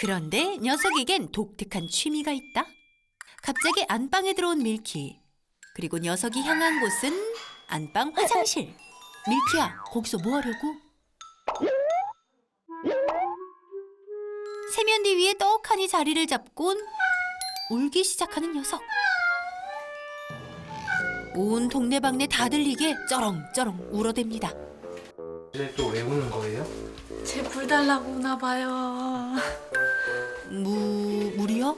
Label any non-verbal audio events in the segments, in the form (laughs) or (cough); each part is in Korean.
그런데 녀석에겐 독특한 취미가 있다. 갑자기 안방에 들어온 밀키. 그리고 녀석이 향한 곳은 안방 화장실. 밀키야, 거기서 뭐 하려고? 세면대 위에 떡하니 자리를 잡곤 울기 시작하는 녀석. 온 동네방네 다 들리게 쩌렁쩌렁 울어댑니다. 이제 또왜 우는 거예요? 제 불 달라고 오나 봐요. 무 물이요?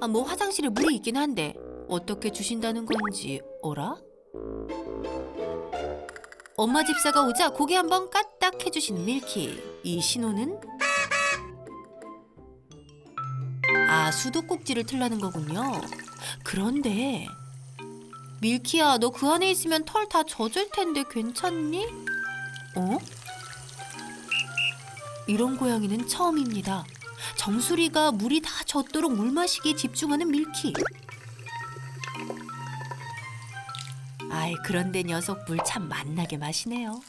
아 뭐 화장실에 물이 있긴 한데 어떻게 주신다는 건지 어라? 엄마 집사가 오자 고개 한번 까딱 해주신 밀키 이 신호는 아 수도꼭지를 틀라는 거군요. 그런데 밀키야 너 그 안에 있으면 털 다 젖을 텐데 괜찮니? 어? 이런 고양이는 처음입니다. 정수리가 물이 다 젖도록 물 마시기에 집중하는 밀키. 아이 그런데 녀석 물 참 맛나게 마시네요.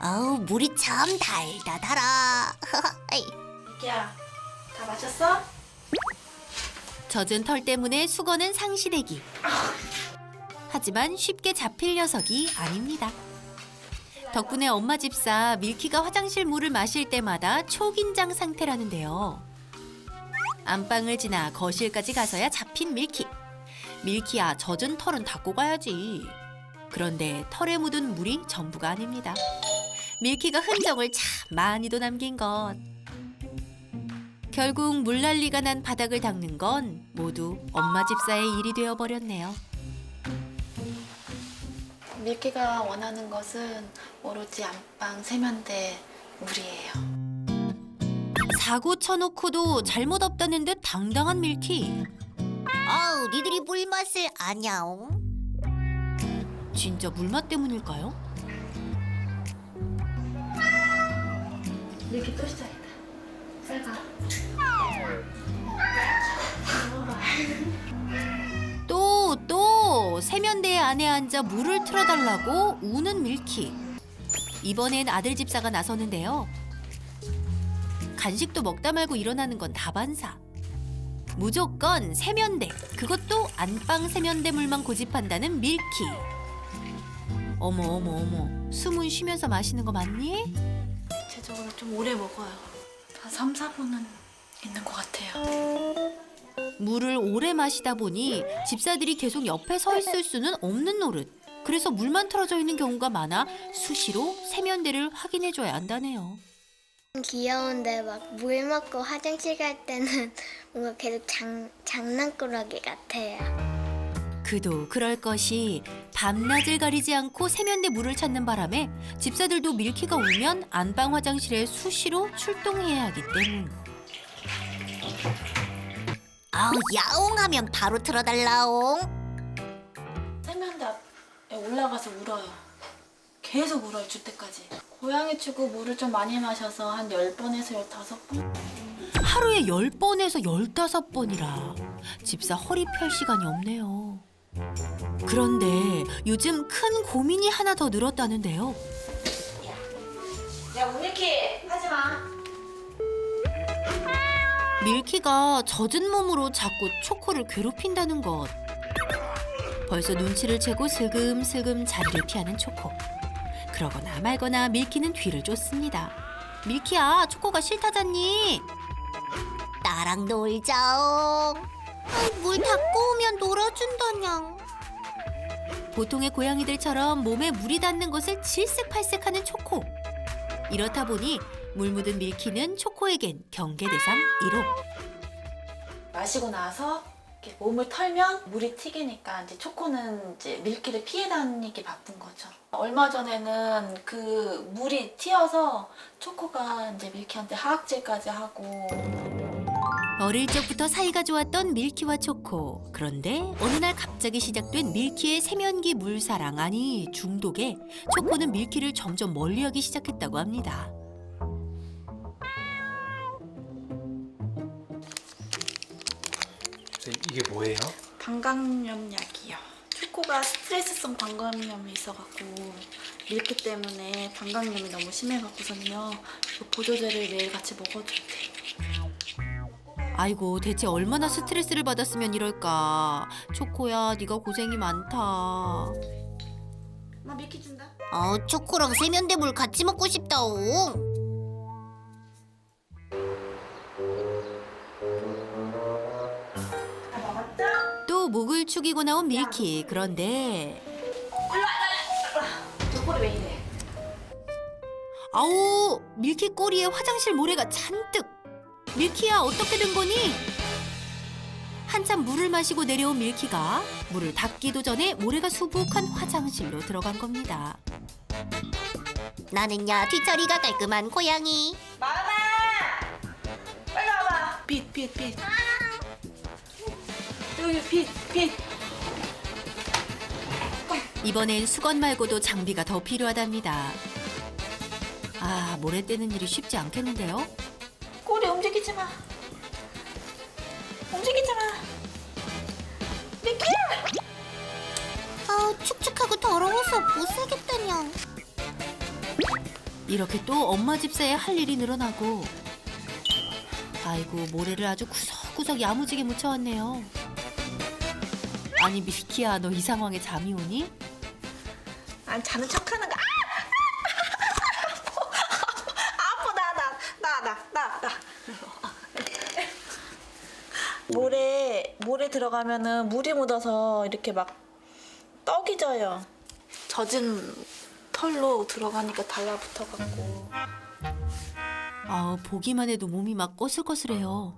아우 물이 참 달다 달아. (laughs) 에이, 야, 다 마셨어? 젖은 털 때문에 수건은 상시대기. 하지만 쉽게 잡힐 녀석이 아닙니다. 덕분에 엄마 집사 밀키가 화장실 물을 마실 때마다 초긴장 상태라는데요. 안방을 지나 거실까지 가서야 잡힌 밀키. 밀키야, 젖은 털은 닦고 가야지. 그런데 털에 묻은 물이 전부가 아닙니다. 밀키가 흔적을 참 많이도 남긴 것. 결국 물난리가 난 바닥을 닦는 건 모두 엄마 집사의 일이 되어 버렸네요. 밀키가 원하는 것은 오로지 안방 세면대 물이에요. 사고 쳐놓고도 잘못 없다는 듯 당당한 밀키. 아우 니들이 물 맛을 아냐옹. 진짜 물맛 때문일까요? 밀키 또 시작이다. 빨리 가. 또, 또 세면대 안에 앉아 물을 틀어달라고 우는 밀키. 이번엔 아들 집사가 나서는데요. 간식도 먹다 말고 일어나는 건 다반사. 무조건 세면대, 그것도 안방 세면대 물만 고집한다는 밀키. 어머 어머 어머, 숨은 쉬면서 마시는 거 맞니? 대체적으로 좀 오래 먹어요. 한 3, 4분은 있는 것 같아요. 물을 오래 마시다 보니 집사들이 계속 옆에 서 있을 수는 없는 노릇. 그래서 물만 틀어져 있는 경우가 많아 수시로 세면대를 확인해줘야 한다네요. 귀여운데 막 물 먹고 화장실 갈 때는 (laughs) 뭔가 계속 장, 장난꾸러기 같아요. 그도 그럴 것이 밤낮을 가리지 않고 세면대 물을 찾는 바람에 집사들도 밀키가 울면 안방 화장실에 수시로 출동해야 하기 때문. 아우 야옹하면 바로 틀어달라옹. 세면대 앞에 올라가서 울어요. 계속 울어요, 줄 때까지. 고양이 치고 물을 좀 많이 마셔서 한 10번에서 15번? 하루에 10번에서 15번이라 집사 허리 펼 시간이 없네요. 그런데 요즘 큰 고민이 하나 더 늘었다는데요. 밀키가 젖은 몸으로 자꾸 초코를 괴롭힌다는 것. 벌써 눈치를 채고 슬금슬금 자리를 피하는 초코. 그러거나 말거나 밀키는 뒤를 쫓습니다. 밀키야, 초코가 싫다잖니? 나랑 놀자옹. 물 닦고 오면 놀아준다냥. 보통의 고양이들처럼 몸에 물이 닿는 것을 질색팔색하는 초코. 이렇다 보니 물 묻은 밀키는 초코에겐 경계 대상 1호. 마시고 나서 이렇게 몸을 털면 물이 튀기니까 이제 초코는 이제 밀키를 피해 다니기 바쁜 거죠. 얼마 전에는 그 물이 튀어서 초코가 이제 밀키한테 하악질까지 하고 어릴 적부터 사이가 좋았던 밀키와 초코. 그런데 어느 날 갑자기 시작된 밀키의 세면기 물사랑 아니 중독에 초코는 밀키를 점점 멀리하기 시작했다고 합니다. 이게 뭐예요? 방광염 약이요. 초코가 스트레스성 방광염이 있어갖고 밀크 때문에 방광염이 너무 심해갖고서는요. 그 보조제를 매일 같이 먹어줘야 돼. 아이고 대체 얼마나 스트레스를 받았으면 이럴까. 초코야 네가 고생이 많다. 엄마 밀크 준다. 어, 초코랑 세면대물 같이 먹고 싶다옹. 목을 축이고 나온 밀키. 그런데 너 꼬리 왜 이래? 아우 밀키 꼬리에 화장실 모래가 잔뜩. 밀키야 어떻게 된 거니? 한참 물을 마시고 내려온 밀키가 물을 닦기도 전에 모래가 수북한 화장실로 들어간 겁니다. 나는야 뒤처리가 깔끔한 고양이. 마마! 빨리 와봐. 빛, 빛, 빛. 여기 빛, 빛. 이번엔 수건 말고도 장비가 더 필요하답니다. 아, 모래 떼는 일이 쉽지 않겠는데요? 꼬리 움직이지 마. 움직이지 마. 미키! 아, 축축하고 더러워서 못 살겠다냥. 이렇게 또 엄마 집사에 할 일이 늘어나고 아이고 모래를 아주 구석구석 야무지게 묻혀왔네요. 아니 미키야 너 이 상황에 잠이 오니? 안 자는 척하는 거. 아! 아프다, 나, 나, 나, 나, 나. 모래, 모래 들어가면은 물이 묻어서 이렇게 막 떡이 져요. 젖은 털로 들어가니까 달라붙어 갖고. 아 보기만 해도 몸이 막 꼬슬꼬슬해요.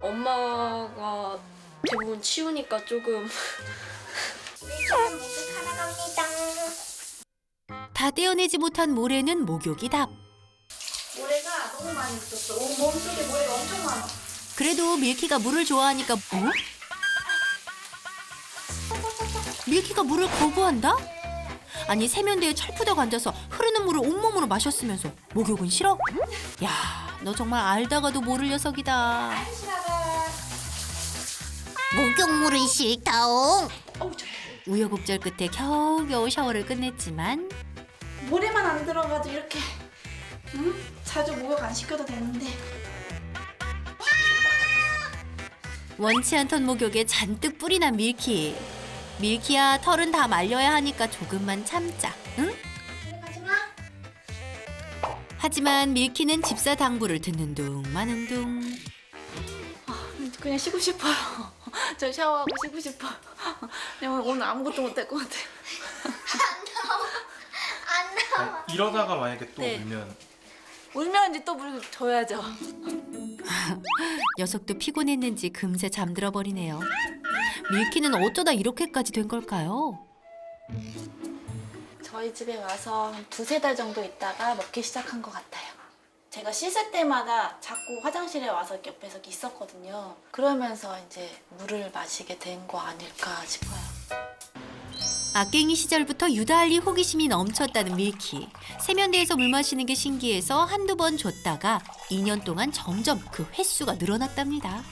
엄마가 대부분 치우니까 조금 (laughs) 다 떼어내지 못한 모래는 목욕이 답. 모래가 너무 많이 묻었어. 온 몸속에 모래가 엄청 많아. 그래도 밀키가 물을 좋아하니까 어? 밀키가 물을 거부한다? 아니 세면대에 철푸덕 앉아서 흐르는 물을 온몸으로 마셨으면서 목욕은 싫어? 야, 너 정말 알다가도 모를 녀석이다. 목욕물은 싫다옹. 어우, 저 우여곡절 끝에 겨우겨우 샤워를 끝냈지만 모래만 안 들어가도 이렇게 응? 자주 목욕 안 시켜도 되는데 원치 않던 목욕에 잔뜩 뿔이 난 밀키. 밀키야 털은 다 말려야 하니까 조금만 참자. 응? 하지만 밀키는 집사 당부를 듣는 둥 마는 둥. 그냥 쉬고 싶어요. (laughs) 저 샤워하고 쉬고 싶어. (laughs) 그냥 오늘 아무것도 못 할 것 같아. 아니, 이러다가 만약에 또 네. 울면 울면 이제 또 물 줘야죠. (laughs) 녀석도 피곤했는지 금세 잠들어 버리네요. 밀키는 어쩌다 이렇게까지 된 걸까요? 저희 집에 와서 한 두세 달 정도 있다가 먹기 시작한 것 같아요. 제가 씻을 때마다 자꾸 화장실에 와서 옆에서 있었거든요. 그러면서 이제 물을 마시게 된 거 아닐까 싶어요. 아깽이 시절부터 유달리 호기심이 넘쳤다는 밀키. 세면대에서 물 마시는 게 신기해서 한두 번 줬다가 2년 동안 점점 그 횟수가 늘어났답니다.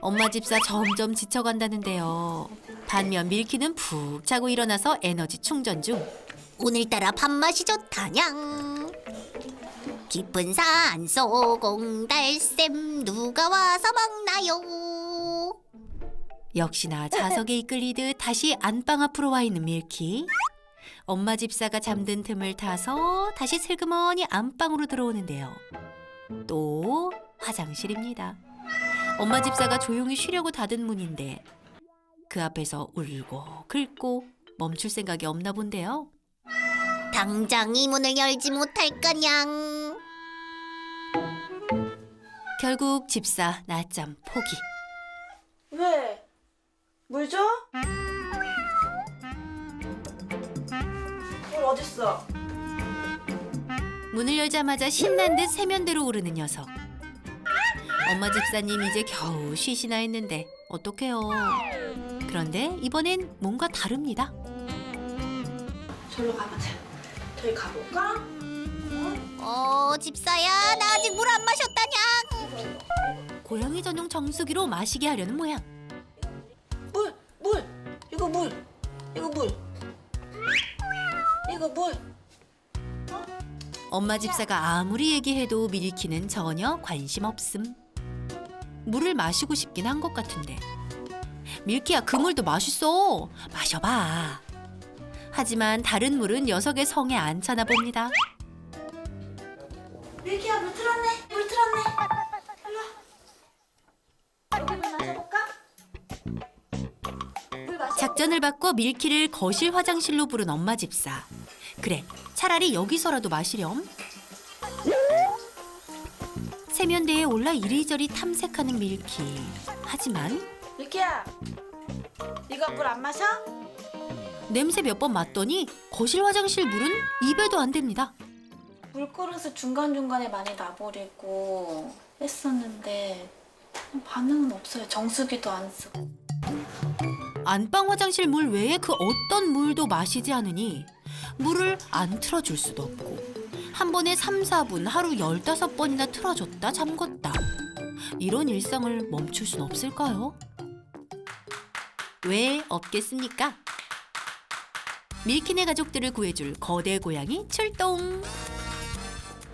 엄마 집사 점점 지쳐간다는데요. 반면 밀키는 푹 자고 일어나서 에너지 충전 중. 오늘따라 밥맛이 좋다냥. 깊은 산 소공 달샘 누가 와서 먹나요? 역시나 자석에 이끌리듯 다시 안방 앞으로 와 있는 밀키. 엄마 집사가 잠든 틈을 타서 다시 슬그머니 안방으로 들어오는데요. 또 화장실입니다. 엄마 집사가 조용히 쉬려고 닫은 문인데 그 앞에서 울고 긁고 멈출 생각이 없나 본데요. 당장 이 문을 열지 못할 거냥. 결국 집사 낮잠 포기. 왜? 물 줘? 물 어딨어? 문을 열자마자 신난 듯 세면대로 오르는 녀석. 엄마 집사님 이제 겨우 쉬시나 했는데 어떡해요. 그런데 이번엔 뭔가 다릅니다. 저로 가보자. 저기 가볼까? 어, 집사야, 나 아직 물 안 마셨다냥. 고양이 전용 정수기로 마시게 하려는 모양. 물! 물! 이거 물! 이거 물! 이거 물. 엄마 집사가 아무리 얘기해도 밀키는 전혀 관심 없음. 물을 마시고 싶긴 한 것 같은데. 밀키야, 그 물도 맛있어. 마셔봐. 하지만 다른 물은 녀석의 성에 안 차나 봅니다. 밀키야 물 틀었네. 물 틀었네. 일로 와. 여기 물 마셔볼까? 물 마셔. 작전을 바꿔 밀키를 거실 화장실로 부른 엄마 집사. 그래, 차라리 여기서라도 마시렴. 세면대에 올라 이리저리 탐색하는 밀키. 하지만 밀키야. 이거 물 안 마셔? 냄새 몇 번 맡더니 거실 화장실 물은 입에도 안 됩니다. 물그릇을 중간중간에 많이 놔버리고 했었는데 반응은 없어요. 정수기도 안 쓰고. 안방 화장실 물 외에 그 어떤 물도 마시지 않으니 물을 안 틀어줄 수도 없고 한 번에 3, 4분 하루 15번이나 틀어줬다 잠궜다 이런 일상을 멈출 순 없을까요? 왜 없겠습니까? 밀키네 가족들을 구해줄 거대 고양이 출동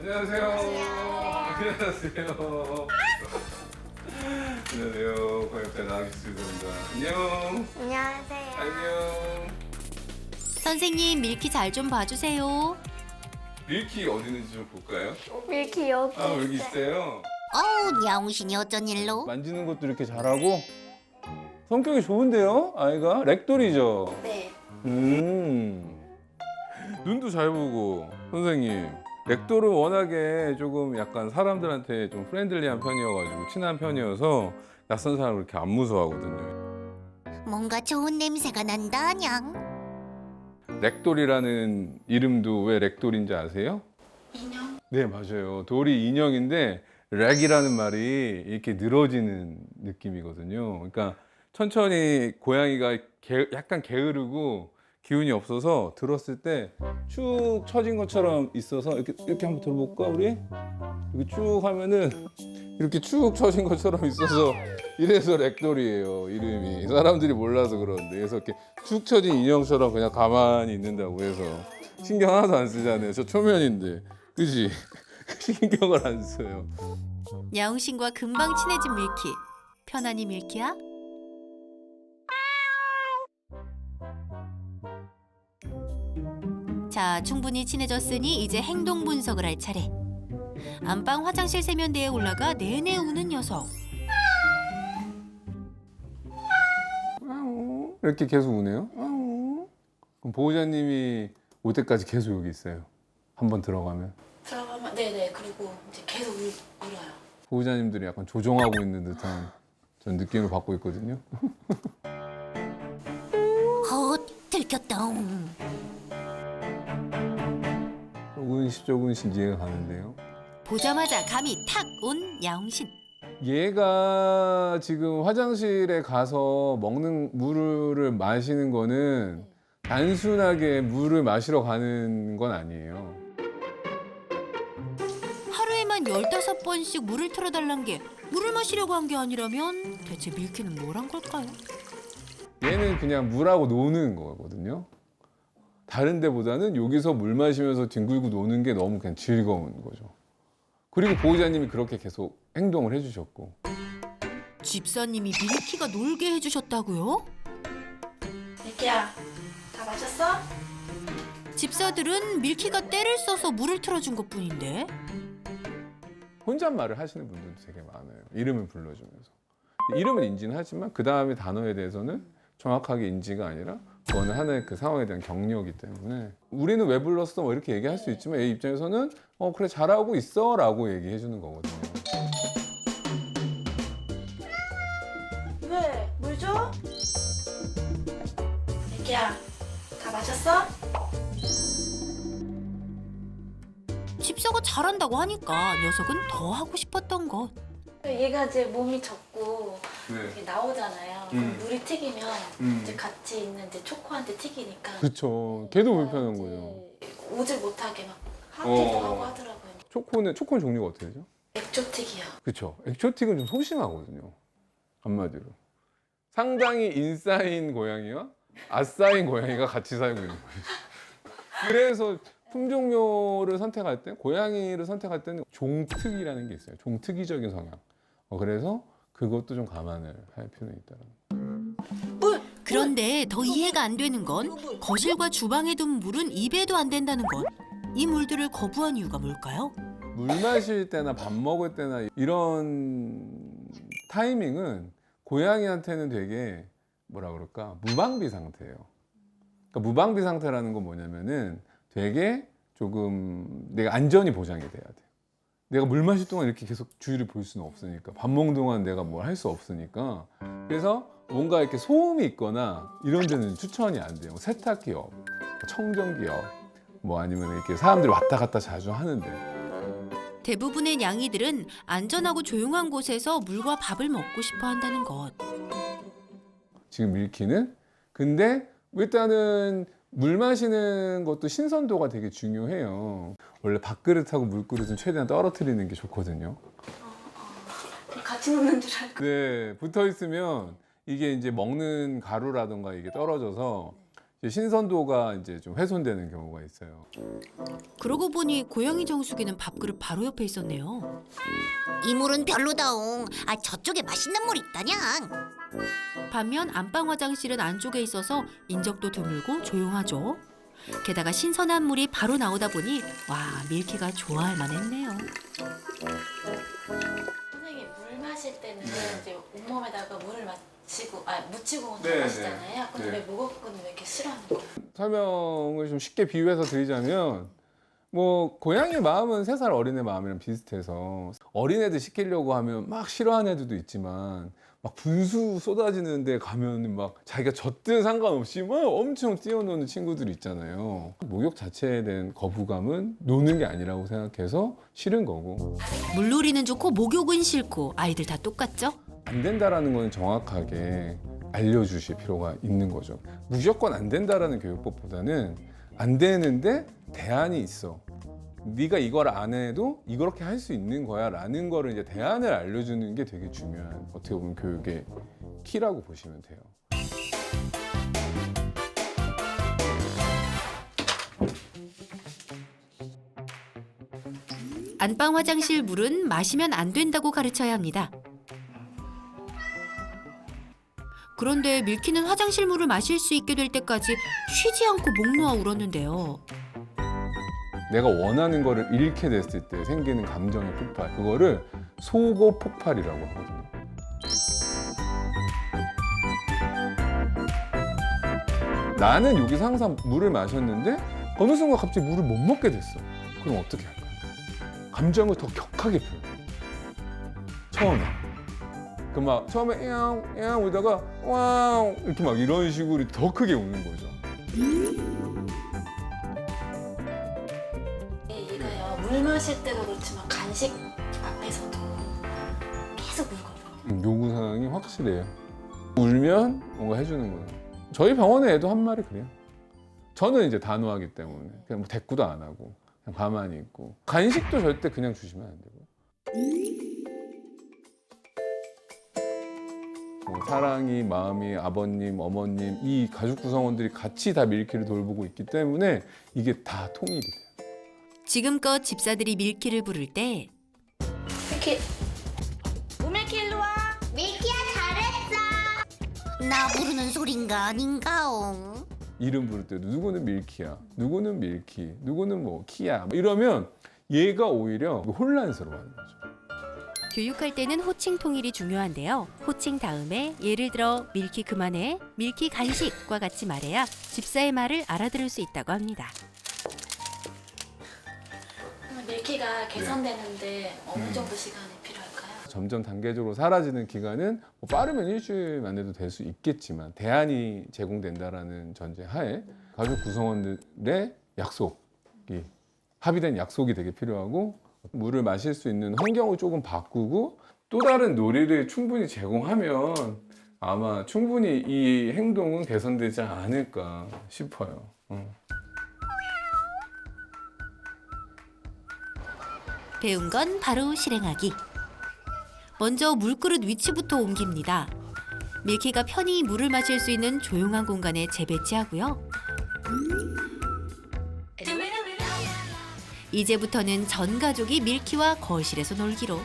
안녕하세요. 안녕하세요. 안녕하세요. 고양이자 나기수입니다. 안녕. 안녕하세요. 안녕. 선생님 밀키 잘 좀 봐주세요 밀키 어디 있는지 좀 볼까요? 밀키 여기 아 여기 있어요. 어우, 야옹신이 어쩐 일로? 만지는 것도 이렇게 잘하고 성격이 좋은데요, 아이가 렉돌이죠. 네. 음. 눈도 잘 보고 선생님. 렉돌은 워낙에 조금 약간 사람들한테 좀 프렌들리한 편이어가지고 친한 편이어서 낯선 사람을 그렇게 안 무서워하거든요. 뭔가 좋은 냄새가 난다, 냥. 렉돌이라는 이름도 왜 렉돌인지 아세요? 인형. 네, 맞아요. 돌이 인형인데 렉이라는 말이 이렇게 늘어지는 느낌이거든요. 그러니까 천천히 고양이가 게- 약간 게으르고 기운이 없어서 들었을 때축 처진 것처럼 있어서 이렇게 이렇게 한번 들어볼까 우리? 이렇게 쭉 하면은 이렇게 축 처진 것처럼 있어서 이래서 렉돌이에요 이름이. 사람들이 몰라서 그러는데. 그래서 이렇게 축 처진 인형처럼 그냥 가만히 있는다고 해서. 신경 하나도 안 쓰잖아요. 저 초면인데. 그지? (laughs) 신경을 안 써요. 야옹신과 금방 친해진 밀키. 편안히 밀키야? 자 충분히 친해졌으니 이제 행동 분석을 할 차례. 안방 화장실 세면대에 올라가 내내 우는 녀석. 이렇게 계속 우네요? 그럼 보호자님이 올 때까지 계속 여기 있어요? 한번 들어가면? 들어가면 네네. 그리고 이제 계속 울, 울어요. 보호자님들이 약간 조종하고 있는 듯한 전 느낌을 받고 있거든요. (laughs) 어, 들켰다. 음. 조금씩 조금씩 이해가 가는데요 보자마자 감이 탁 온 야옹신 얘가 지금 화장실에 가서 먹는 물을 마시는 거는 단순하게 물을 마시러 가는 건 아니에요. 하루에만 15번씩 물을 틀어달란 게 물을 마시려고 한 게 아니라면 대체 밀키는 뭘 한 걸까요? 얘는 그냥 물하고 노는 거거든요. 다른 데보다는 여기서 물 마시면서 뒹굴고 노는 게 너무 그냥 즐거운 거죠. 그리고 보호자님이 그렇게 계속 행동을 해주셨고. 집사님이 밀키가 놀게 해주셨다고요? 밀키야 다 마셨어? 집사들은 밀키가 때를 써서 물을 틀어준 것뿐인데 혼잣말을 하시는 분들도 되게 많아요. 이름을 불러주면서. 이름은 인지는 하지만 그 다음에 단어에 대해서는 정확하게 인지가 아니라 그거는 하나의 그 상황에 대한 경력이기 때문에 우리는 왜 불렀어? 뭐 이렇게 얘기할 수 있지만 얘 입장에서는 어 그래 잘하고 있어 라고 얘기해 주는 거거든요. 왜? 물 줘? 밀키야 다 마셨어? 집사가 잘한다고 하니까 녀석은 더 하고 싶었던 것 얘가 이제 몸이 젖고 네. 이렇게 나오잖아요. 음. 그럼 물이 튀기면 음. 이제 같이 있는 이제 초코한테 튀기니까 그렇죠. 걔도 불편한 이제 거예요. 오질 못하게 막 하기도 어. 하고 하더라고요. 초코는 초코는 종류가 어떻게 되죠? 액조틱이요. 그렇죠. 엑조틱은 좀 소심하거든요. 한마디로. 상당히 인싸인 고양이와 아싸인 고양이가 같이 살고 있는 거예요. (laughs) 그래서 품종묘를 선택할 때 고양이를 선택할 때는 종특이라는 게 있어요. 종특이적인 성향. 어, 그래서 그것도 좀 감안을 할 필요는 있다는. 그런데 더 이해가 안 되는 건 거실과 주방에 둔 물은 입에도 안 된다는 것. 이 물들을 거부한 이유가 뭘까요? 물 마실 때나 밥 먹을 때나 이런 타이밍은 고양이한테는 되게 뭐라 그럴까 무방비 상태예요. 그러니까 무방비 상태라는 건 뭐냐면은 되게 조금 내가 안전이 보장이 돼야 돼요. 내가 물 마실 동안 이렇게 계속 주위를 볼 수는 없으니까 밥 먹는 동안 내가 뭘 할 수 없으니까 그래서 뭔가 이렇게 소음이 있거나 이런 데는 추천이 안 돼요. 세탁기업, 청정기업, 뭐 아니면 이렇게 사람들이 왔다 갔다 자주 하는데 대부분의 냥이들은 안전하고 조용한 곳에서 물과 밥을 먹고 싶어 한다는 것. 지금 밀키는 근데 일단은 물 마시는 것도 신선도가 되게 중요해요. 원래 밥그릇하고 물그릇은 최대한 떨어뜨리는 게 좋거든요. 같이 먹는 줄 알고. 네, 붙어 있으면 이게 이제 먹는 가루라든가 이게 떨어져서 이제 신선도가 이제 좀 훼손되는 경우가 있어요. 그러고 보니 고양이 정수기는 밥그릇 바로 옆에 있었네요. 이 물은 별로다옹. 아 저쪽에 맛있는 물 있다냥. 반면 안방 화장실은 안쪽에 있어서 인적도 드물고 조용하죠. 게다가 신선한 물이 바로 나오다 보니 와 밀키가 좋아할 만했네요. 선생님 물 마실 때는 이제 온몸에다가 물을 마시고 아 묻히고 네, 마시잖아요. 근데 네. 왜 무겁고는 왜 이렇게 싫어하는 거예요? 설명을 좀 쉽게 비유해서 드리자면 뭐 고양이 마음은 세 살 어린애 마음이랑 비슷해서 어린애들 시키려고 하면 막 싫어하는 애들도 있지만 막 분수 쏟아지는 데 가면 막 자기가 젖든 상관없이 막 엄청 뛰어노는 친구들 있잖아요. 목욕 자체에 대한 거부감은 노는 게 아니라고 생각해서 싫은 거고 물놀이는 좋고 목욕은 싫고 아이들 다 똑같죠? 안 된다라는 건 정확하게 알려주실 필요가 있는 거죠. 무조건 안 된다라는 교육법보다는 안 되는데 대안이 있어. 네가 이걸 안 해도 이렇게 할 수 있는 거야 라는 거를 이제 대안을 알려주는 게 되게 중요한 어떻게 보면 교육의 키라고 보시면 돼요. 안방 화장실 물은 마시면 안 된다고 가르쳐야 합니다. 그런데 밀키는 화장실 물을 마실 수 있게 될 때까지 쉬지 않고 목 놓아 울었는데요. 내가 원하는 거를 잃게 됐을 때 생기는 감정의 폭발 그거를 속어 폭발이라고 하거든요. 나는 여기서 항상 물을 마셨는데 어느 순간 갑자기 물을 못 먹게 됐어. 그럼 어떻게 할까? 감정을 더 격하게 표현해. 처음에. 그 막 처음에 야옹 야옹 울다가 와우 이렇게 막 이런 식으로 더 크게 우는 거죠. 물 마실 때도 그렇지만 간식 앞에서도 계속 울거든요. 음, 요구 사항이 확실해요. 울면 뭔가 해주는 거예요. 저희 병원에 애도 한 마리 그래요. 저는 이제 단호하기 때문에 그냥 뭐 대꾸도 안 하고 그냥 가만히 있고 간식도 절대 그냥 주시면 안 되고. 뭐 사랑이 마음이 아버님 어머님 이 가족 구성원들이 같이 다 밀키를 돌보고 있기 때문에 이게 다 통일이 돼요. 지금껏 집사들이 밀키를 부를 때 이렇게 우메키 일로 와. 밀키야 잘했어. 나 부르는 소린가 아닌가옹. 이름 부를 때도 누구는 밀키야, 누구는 밀키, 누구는 뭐 키야 뭐 이러면 얘가 오히려 혼란스러워하는 거죠. 교육할 때는 호칭 통일이 중요한데요. 호칭 다음에 예를 들어 밀키 그만해, 밀키 간식과 같이 말해야 집사의 말을 알아들을 수 있다고 합니다. 그러면 밀키가 개선되는데 어느 정도 시간이 필요할까요? 점점 단계적으로 사라지는 기간은 뭐 빠르면 일주일 만에도 될 수 있겠지만 대안이 제공된다라는 전제 하에 가족 구성원들의 약속이 합의된 약속이 되게 필요하고 물을 마실 수 있는 환경을 조금 바꾸고 또 다른 놀이를 충분히 제공하면 아마 충분히 이 행동은 개선되지 않을까 싶어요. 음. 배운 건 바로 실행하기. 먼저 물그릇 위치부터 옮깁니다. 밀키가 편히 물을 마실 수 있는 조용한 공간에 재배치하고요. 이제부터는 전 가족이 밀키와 거실에서 놀기로.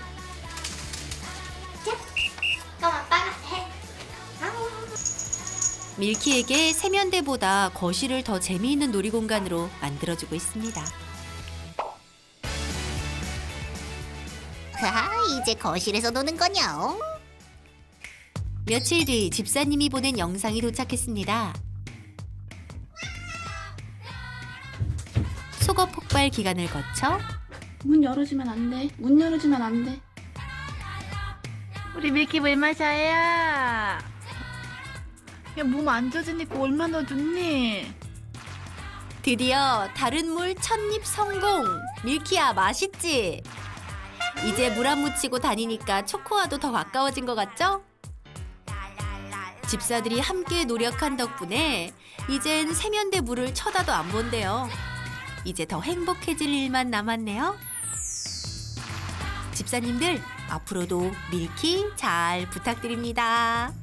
밀키에게 세면대보다 거실을 더 재미있는 놀이 공간으로 만들어주고 있습니다. 이제 거실에서 노는 거냐? 며칠 뒤 집사님이 보낸 영상이 도착했습니다. 속어 폭발 기간을 거쳐 문 열어주면 안 돼. 문 열어주면 안 돼. 우리 밀키 물 마셔요. 야, 몸 안 젖으니까 얼마나 좋니? 드디어 다른 물 첫입 성공! 밀키야 맛있지? 이제 물 안 묻히고 다니니까 초코와도 더 가까워진 것 같죠? 집사들이 함께 노력한 덕분에 이젠 세면대 물을 쳐다도 안 본대요. 이제 더 행복해질 일만 남았네요. 집사님들 앞으로도 밀키 잘 부탁드립니다.